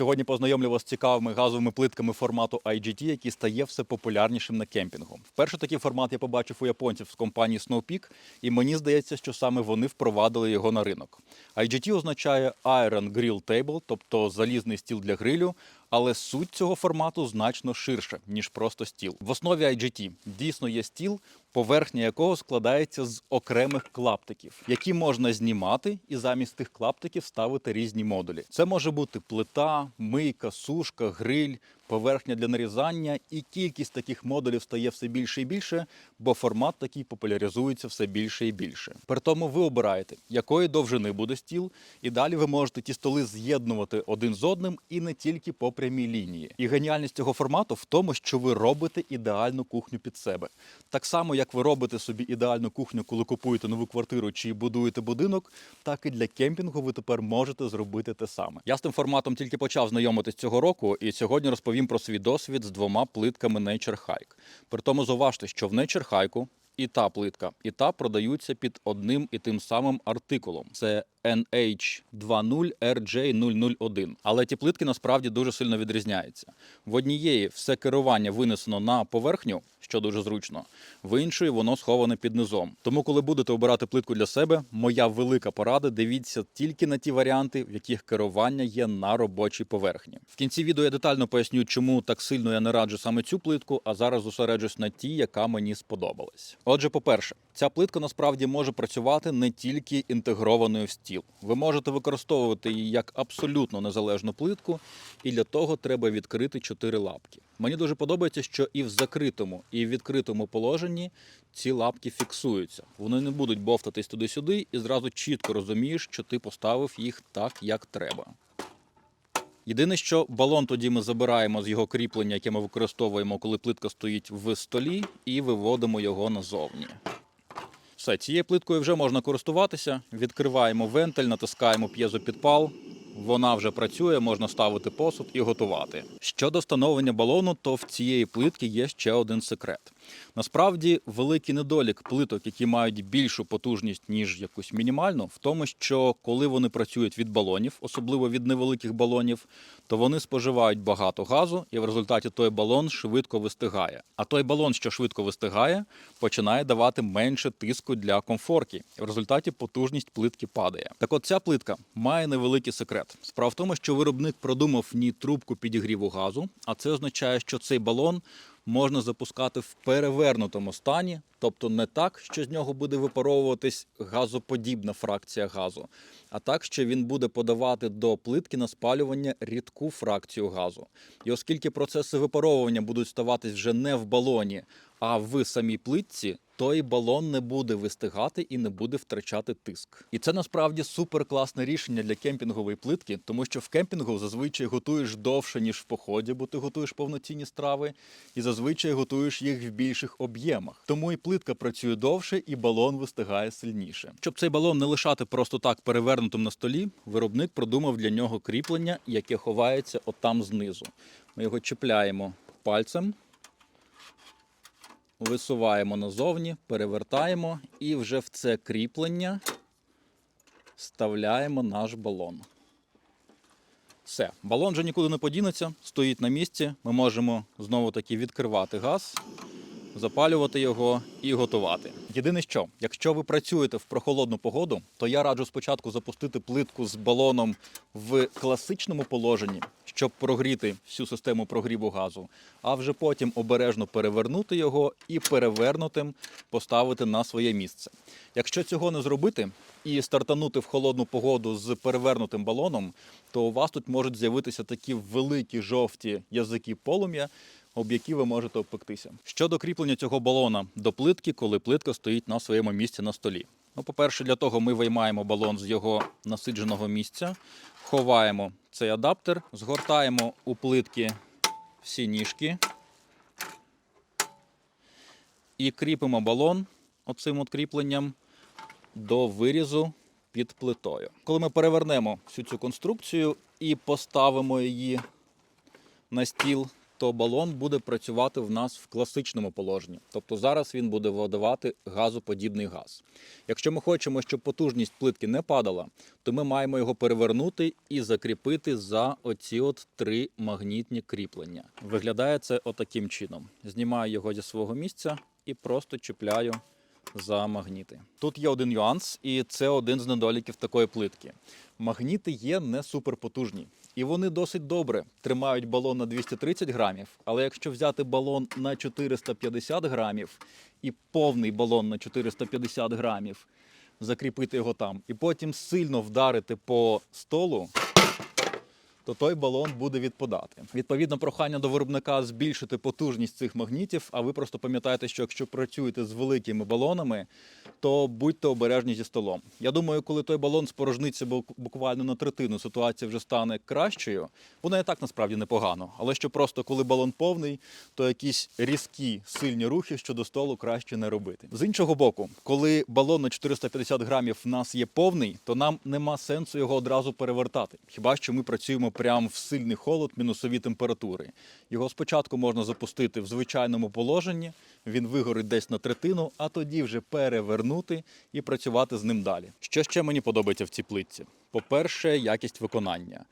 Сьогодні познайомлю вас з цікавими газовими плитками формату IGT, який стає все популярнішим на кемпінгу. Вперше такий формат я побачив у японців з компанії Snowpeak, і мені здається, що саме вони впровадили його на ринок. IGT означає Iron Grill Table, тобто залізний стіл для грилю. Але суть цього формату значно ширша, ніж просто стіл. В основі IGT дійсно є стіл, поверхня якого складається з окремих клаптиків, які можна знімати і замість тих клаптиків ставити різні модулі. Це може бути плита, мийка, сушка, гриль, поверхня для нарізання, і кількість таких модулів стає все більше і більше, бо формат такий популяризується все більше і більше. При тому ви обираєте, якої довжини буде стіл, і далі ви можете ті столи з'єднувати один з одним і не тільки по прямій лінії. І геніальність цього формату в тому, що ви робите ідеальну кухню під себе. Так само, як ви робите собі ідеальну кухню, коли купуєте нову квартиру чи будуєте будинок, так і для кемпінгу ви тепер можете зробити те саме. Я з тим форматом тільки почав знайомитись цього року, і сьогодні розповім про свій досвід з двома плитками Nature Hike. При тому зауважте, що в Nature Hike і та плитка, і та продаються під одним і тим самим артикулом. Це NH20RJ001. Але ті плитки насправді дуже сильно відрізняються. В однієї все керування винесено на поверхню, що дуже зручно, в іншої воно сховане під низом. Тому, коли будете обирати плитку для себе, моя велика порада дивіться тільки на ті варіанти, в яких керування є на робочій поверхні. В кінці відео я детально поясню, чому так сильно я не раджу саме цю плитку, а зараз зосереджусь на тій, яка мені сподобалась. Отже, по-перше, ця плитка насправді може працювати не тільки інтегрованою в стіл. Ви можете використовувати її як абсолютно незалежну плитку, і для того треба відкрити чотири лапки. Мені дуже подобається, що і в закритому, і в відкритому положенні ці лапки фіксуються. Вони не будуть бовтатись туди-сюди, і зразу чітко розумієш, що ти поставив їх так, як треба. Єдине, що балон тоді ми забираємо з його кріплення, яке ми використовуємо, коли плитка стоїть в столі, і виводимо його назовні. Все, цією плиткою вже можна користуватися. Відкриваємо вентиль, натискаємо п'єзопідпал. Вона вже працює, можна ставити посуд і готувати. Щодо встановлення балону, то в цієї плитки є ще один секрет. Насправді, великий недолік плиток, які мають більшу потужність, ніж якусь мінімальну, в тому, що коли вони працюють від балонів, особливо від невеликих балонів, то вони споживають багато газу, і в результаті той балон швидко вистигає. А той балон, що швидко вистигає, починає давати менше тиску для комфорки. І в результаті потужність плитки падає. Так от ця плитка має невеликий секрет. Справа в тому, що виробник продумав в ній трубку підігріву газу, а це означає, що цей балон можна запускати в перевернутому стані, тобто не так, що з нього буде випаровуватись газоподібна фракція газу, а так, що він буде подавати до плитки на спалювання рідку фракцію газу. І оскільки процеси випаровування будуть ставатись вже не в балоні, а в самій плитці, той балон не буде вистигати і не буде втрачати тиск. І це насправді супер класне рішення для кемпінгової плитки, тому що в кемпінгу зазвичай готуєш довше, ніж в поході, бо ти готуєш повноцінні страви, і зазвичай готуєш їх в більших об'ємах. Тому і плитка працює довше, і балон вистигає сильніше. Щоб цей балон не лишати просто так перевернутим на столі, виробник продумав для нього кріплення, яке ховається отам знизу. Ми його чіпляємо пальцем. Висуваємо назовні, перевертаємо і вже в це кріплення вставляємо наш балон. Все, балон вже нікуди не подінеться, стоїть на місці. Ми можемо знову таки відкривати газ, запалювати його і готувати. Єдине що, якщо ви працюєте в прохолодну погоду, то я раджу спочатку запустити плитку з балоном в класичному положенні, щоб прогріти всю систему прогріву газу, а вже потім обережно перевернути його і перевернутим поставити на своє місце. Якщо цього не зробити і стартанути в холодну погоду з перевернутим балоном, то у вас тут можуть з'явитися такі великі жовті язики полум'я, об які ви можете обпектися. Щодо кріплення цього балона до плитки, коли плитка стоїть на своєму місці на столі. Ну, по-перше, для того ми виймаємо балон з його насидженого місця, ховаємо цей адаптер, згортаємо у плитки всі ніжки і кріпимо балон оцим от кріпленням до вирізу під плитою. Коли ми перевернемо всю цю конструкцію і поставимо її на стіл, то балон буде працювати в нас в класичному положенні. Тобто зараз він буде видавати газоподібний газ. Якщо ми хочемо, щоб потужність плитки не падала, то ми маємо його перевернути і закріпити за оці от три магнітні кріплення. Виглядає це отаким чином. Знімаю його зі свого місця і просто чіпляю за магніти. Тут є один нюанс, і це один з недоліків такої плитки. Магніти є не суперпотужні. І вони досить добре тримають балон на 230 грамів. Але якщо взяти балон на 450 грамів і повний балон на 450 грамів, закріпити його там, і потім сильно вдарити по столу, то той балон буде відпадати. Відповідно, прохання до виробника збільшити потужність цих магнітів. А ви просто пам'ятаєте, що якщо працюєте з великими балонами, то будьте обережні зі столом. Я думаю, коли той балон спорожниться бу- буквально на третину, ситуація вже стане кращою. Воно і так насправді непогано. Але що просто коли балон повний, то якісь різкі сильні рухи щодо столу краще не робити. З іншого боку, коли балон на 450 грамів в нас є повний, то нам нема сенсу його одразу перевертати. Хіба що ми працюємо прямо в сильний холод, мінусові температури. Його спочатку можна запустити в звичайному положенні, він вигорить десь на третину, а тоді вже перевернути і працювати з ним далі. Що ще мені подобається в цій плитці? По-перше, якість виконання.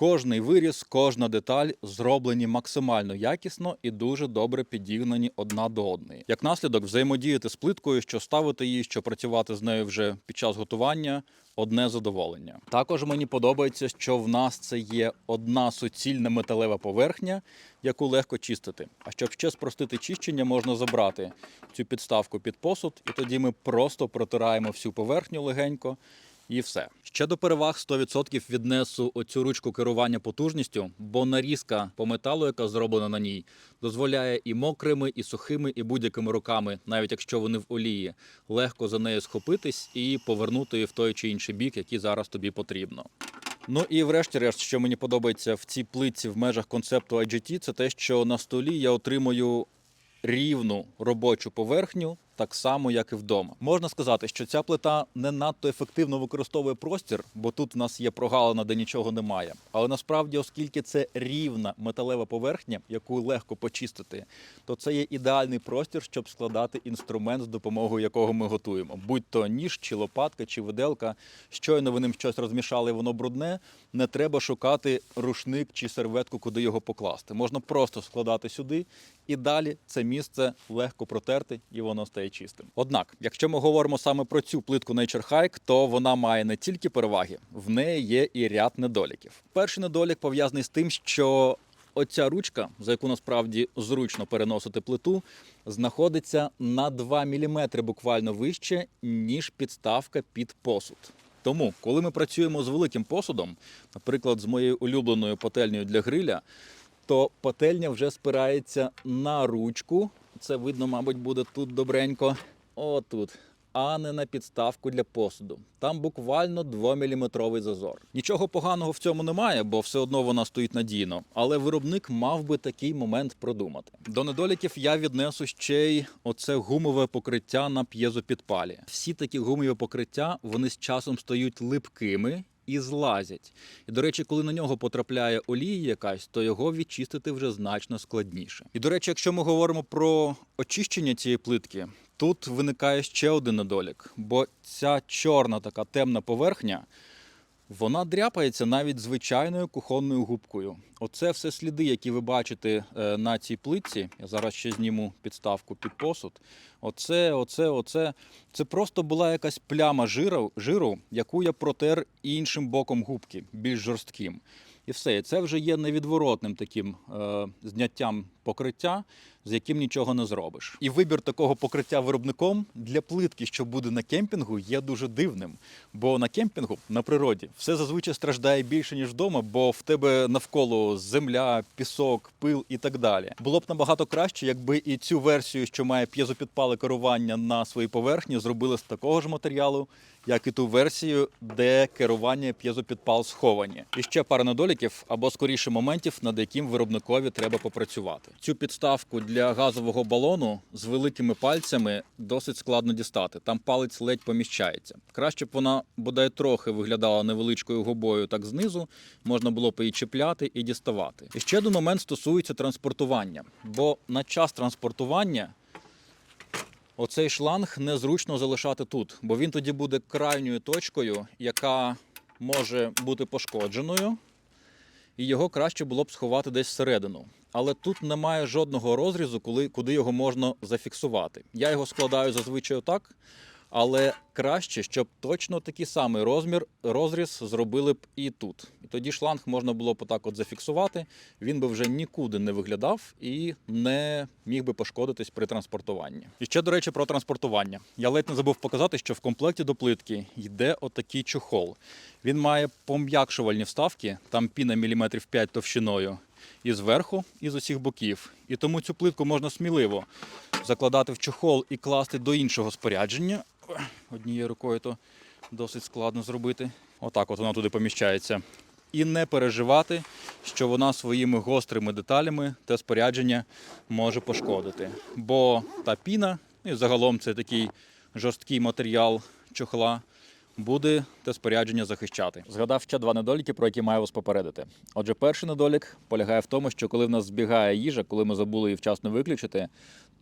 Кожний виріз, кожна деталь зроблені максимально якісно і дуже добре підігнані одна до одної. Як наслідок, взаємодіяти з плиткою, що ставити її, що працювати з нею вже під час готування одне задоволення. Також мені подобається, що в нас це є одна суцільна металева поверхня, яку легко чистити. А щоб ще спростити чищення, можна забрати цю підставку під посуд, і тоді ми просто протираємо всю поверхню легенько. І все. Ще до переваг 100% віднесу оцю ручку керування потужністю, бо нарізка по металу, яка зроблена на ній, дозволяє і мокрими, і сухими, і будь-якими руками, навіть якщо вони в олії, легко за нею схопитись і повернути її в той чи інший бік, який зараз тобі потрібно. Ну і врешті-решт, що мені подобається в цій плитці в межах концепту IGT, це те, що на столі я отримую рівну робочу поверхню, так само, як і вдома. Можна сказати, що ця плита не надто ефективно використовує простір, бо тут в нас є прогалина, де нічого немає. Але насправді, оскільки це рівна металева поверхня, яку легко почистити, то це є ідеальний простір, щоб складати інструмент, з допомогою якого ми готуємо. Будь то ніж, чи лопатка, чи виделка. Щойно ви ним щось розмішали, воно брудне. Не треба шукати рушник чи серветку, куди його покласти. Можна просто складати сюди, і далі це місце легко протерти, і воно стає чистим. Однак, якщо ми говоримо саме про цю плитку Nature Hike, то вона має не тільки переваги, в неї є і ряд недоліків. Перший недолік пов'язаний з тим, що оця ручка, за яку насправді зручно переносити плиту, знаходиться на 2 мм буквально вище, ніж підставка під посуд. Тому, коли ми працюємо з великим посудом, наприклад, з моєю улюбленою пательнею для гриля, то пательня вже спирається на ручку. Це видно, мабуть, буде тут добренько. Отут. А не на підставку для посуду. Там буквально 2-мм зазор. Нічого поганого в цьому немає, бо все одно вона стоїть надійно. Але виробник мав би такий момент продумати. До недоліків я віднесу ще й оце гумове покриття на п'єзопідпалі. Всі такі гумові покриття вони з часом стають липкими і злазять. І, до речі, коли на нього потрапляє олія якась, то його відчистити вже значно складніше. І, до речі, якщо ми говоримо про очищення цієї плитки, тут виникає ще один недолік, бо ця чорна така темна поверхня. Вона дряпається навіть звичайною кухонною губкою. Оце все сліди, які ви бачите е, на цій плитці. Я зараз ще зніму підставку під посуд. Оце, оце, оце. Це просто була якась пляма жиру, жиру, яку я протер іншим боком губки, більш жорстким. І все, це вже є невідворотним таким е, зняттям покриття, з яким нічого не зробиш. І вибір такого покриття виробником для плитки, що буде на кемпінгу, є дуже дивним. Бо на кемпінгу на природі все зазвичай страждає більше ніж вдома, бо в тебе навколо земля, пісок, пил і так далі. Було б набагато краще, якби і цю версію, що має п'єзопідпале керування на своїй поверхні, зробили з такого ж матеріалу, як і ту версію, де керування п'єзопідпал сховані. І ще пара недоліків або скоріше моментів, над яким виробникові треба попрацювати. Цю підставку для газового балону з великими пальцями досить складно дістати. Там палець ледь поміщається. Краще б вона бодай трохи виглядала невеличкою губою, так знизу можна було б її чіпляти і діставати. І ще один момент стосується транспортування, бо на час транспортування Оцей шланг незручно залишати тут, бо він тоді буде крайньою точкою, яка може бути пошкодженою, і його краще було б сховати десь всередину. Але тут немає жодного розрізу, коли, куди його можна зафіксувати. Я його складаю зазвичай отак, але краще, щоб точно такий самий розмір, розріз зробили б і тут. І тоді шланг можна було б отак от зафіксувати, він би вже нікуди не виглядав і не міг би пошкодитись при транспортуванні. І ще, до речі, про транспортування. Я ледь не забув показати, що в комплекті до плитки йде отакий чохол. Він має пом'якшувальні вставки, там піна міліметрів 5 товщиною. І зверху, і з усіх боків. І тому цю плитку можна сміливо закладати в чохол і класти до іншого спорядження. Однією рукою то досить складно зробити. Отак от вона туди поміщається. І не переживати, що вона своїми гострими деталями те спорядження може пошкодити. Бо та піна, і загалом це такий жорсткий матеріал чохла, буде те спорядження захищати. Згадав ще два недоліки, про які маю вас попередити. Отже, перший недолік полягає в тому, що коли в нас збігає їжа, коли ми забули її вчасно виключити,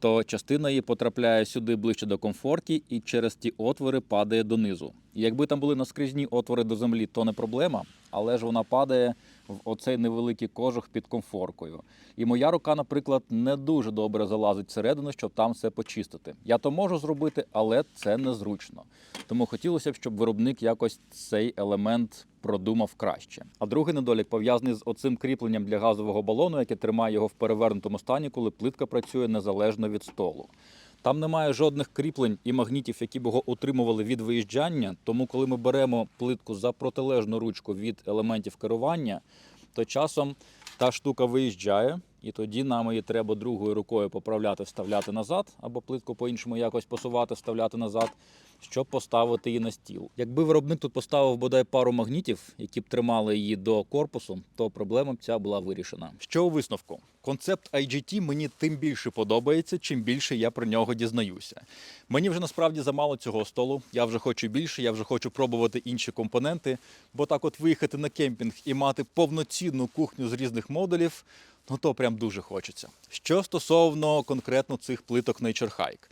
то частина її потрапляє сюди ближче до комфорті і через ті отвори падає донизу. Якби там були наскрізні отвори до землі, то не проблема, але ж вона падає в оцей невеликий кожух під комфоркою. І моя рука, наприклад, не дуже добре залазить всередину, щоб там все почистити. Я то можу зробити, але це незручно. Тому хотілося б, щоб виробник якось цей елемент продумав краще. А другий недолік пов'язаний з оцим кріпленням для газового балону, яке тримає його в перевернутому стані, коли плитка працює незалежно від столу. Там немає жодних кріплень і магнітів, які б його утримували від виїжджання. Тому, коли ми беремо плитку за протилежну ручку від елементів керування, то часом та штука виїжджає, і тоді нам її треба другою рукою поправляти, вставляти назад, або плитку по-іншому якось посувати, вставляти назад, щоб поставити її на стіл. Якби виробник тут поставив бодай пару магнітів, які б тримали її до корпусу, то проблема б ця була вирішена. Що у висновку? Концепт IGT мені тим більше подобається, чим більше я про нього дізнаюся. Мені вже насправді замало цього столу. Я вже хочу більше, я вже хочу пробувати інші компоненти, бо так от виїхати на кемпінг і мати повноцінну кухню з різних модулів. Ну то прям дуже хочеться. Що стосовно конкретно цих плиток Nature Hike.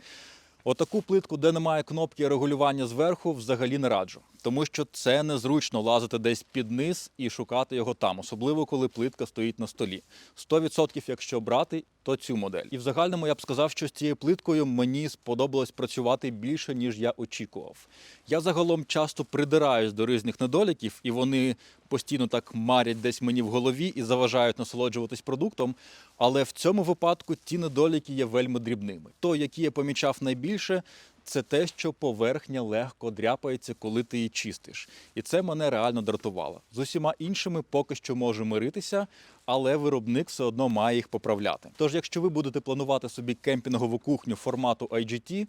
Отаку плитку, де немає кнопки регулювання зверху, взагалі не раджу, тому що це незручно лазити десь під низ і шукати його там, особливо коли плитка стоїть на столі. 100% якщо брати, то цю модель. І в загальному я б сказав, що з цією плиткою мені сподобалось працювати більше, ніж я очікував. Я загалом часто придираюсь до різних недоліків, і вони постійно так марять десь мені в голові і заважають насолоджуватись продуктом. Але в цьому випадку ті недоліки є вельми дрібними. То, які я помічав найбільше, це те, що поверхня легко дряпається, коли ти її чистиш. І це мене реально дратувало. З усіма іншими поки що можу миритися, але виробник все одно має їх поправляти. Тож, якщо ви будете планувати собі кемпінгову кухню формату IGT,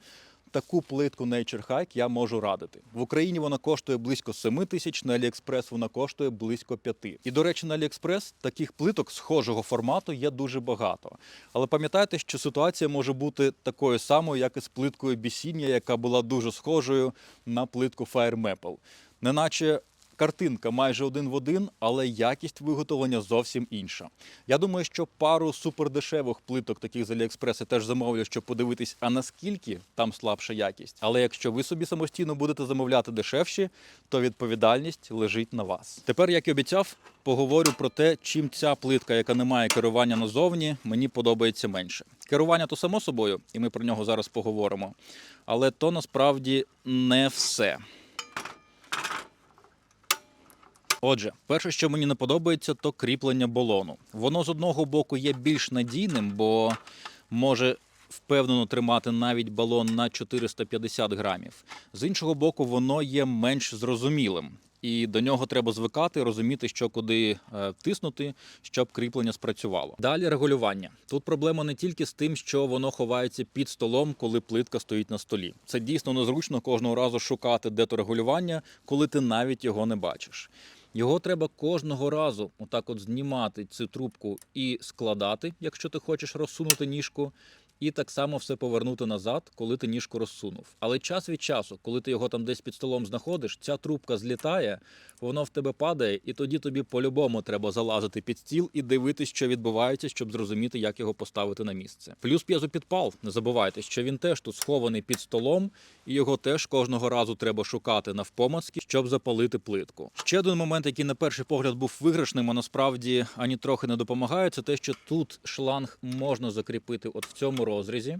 Таку плитку Nature Hike я можу радити. В Україні вона коштує близько 7 тисяч, на AliExpress вона коштує близько 5. І, до речі, на AliExpress таких плиток схожого формату є дуже багато. Але пам'ятайте, що ситуація може бути такою самою, як і з плиткою Бісіння, яка була дуже схожою на плитку Fire Maple. Неначе Картинка майже один в один, але якість виготовлення зовсім інша. Я думаю, що пару супердешевих плиток, таких з Аліекспрес, я теж замовлю, щоб подивитись, а наскільки там слабша якість. Але якщо ви собі самостійно будете замовляти дешевші, то відповідальність лежить на вас. Тепер, як і обіцяв, поговорю про те, чим ця плитка, яка не має керування назовні, мені подобається менше. Керування то само собою, і ми про нього зараз поговоримо. Але то насправді не все. Отже, перше, що мені не подобається, то кріплення балону. Воно з одного боку є більш надійним, бо може впевнено тримати навіть балон на 450 грамів. З іншого боку, воно є менш зрозумілим. І до нього треба звикати, розуміти, що куди е, тиснути, щоб кріплення спрацювало. Далі регулювання. Тут проблема не тільки з тим, що воно ховається під столом, коли плитка стоїть на столі. Це дійсно незручно кожного разу шукати, де то регулювання, коли ти навіть його не бачиш. Його треба кожного разу отак от знімати цю трубку і складати, якщо ти хочеш розсунути ніжку, і так само все повернути назад, коли ти ніжку розсунув. Але час від часу, коли ти його там десь під столом знаходиш, ця трубка злітає, воно в тебе падає, і тоді тобі по-любому треба залазити під стіл і дивитись, що відбувається, щоб зрозуміти, як його поставити на місце. Плюс п'єзопідпал, не забувайте, що він теж тут схований під столом, і його теж кожного разу треба шукати навпомацьки, щоб запалити плитку. Ще один момент, який на перший погляд був виграшним, а насправді ані трохи не допомагає, це те, що тут шланг можна закріпити от в цьому розрізі.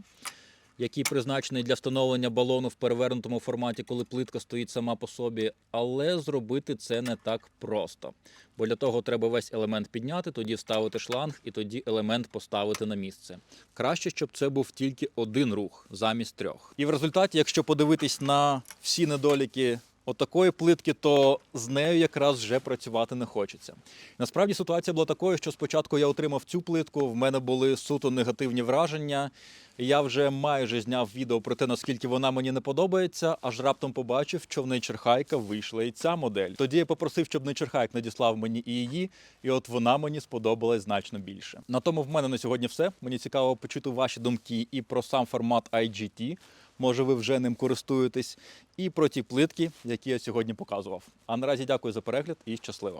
Який призначений для встановлення балону в перевернутому форматі, коли плитка стоїть сама по собі, але зробити це не так просто. Бо для того треба весь елемент підняти, тоді вставити шланг і тоді елемент поставити на місце. Краще, щоб це був тільки один рух замість трьох. І в результаті, якщо подивитись на всі недоліки отакої плитки, то з нею якраз вже працювати не хочеться. Насправді ситуація була такою, що спочатку я отримав цю плитку, в мене були суто негативні враження. Я вже майже зняв відео про те, наскільки вона мені не подобається, аж раптом побачив, що в Hike вийшла і ця модель. Тоді я попросив, щоб Hike надіслав мені і її, і от вона мені сподобалась значно більше. На тому в мене на сьогодні все. Мені цікаво почути ваші думки і про сам формат IGT. Може, ви вже ним користуєтесь, і про ті плитки, які я сьогодні показував. А наразі дякую за перегляд і щасливо.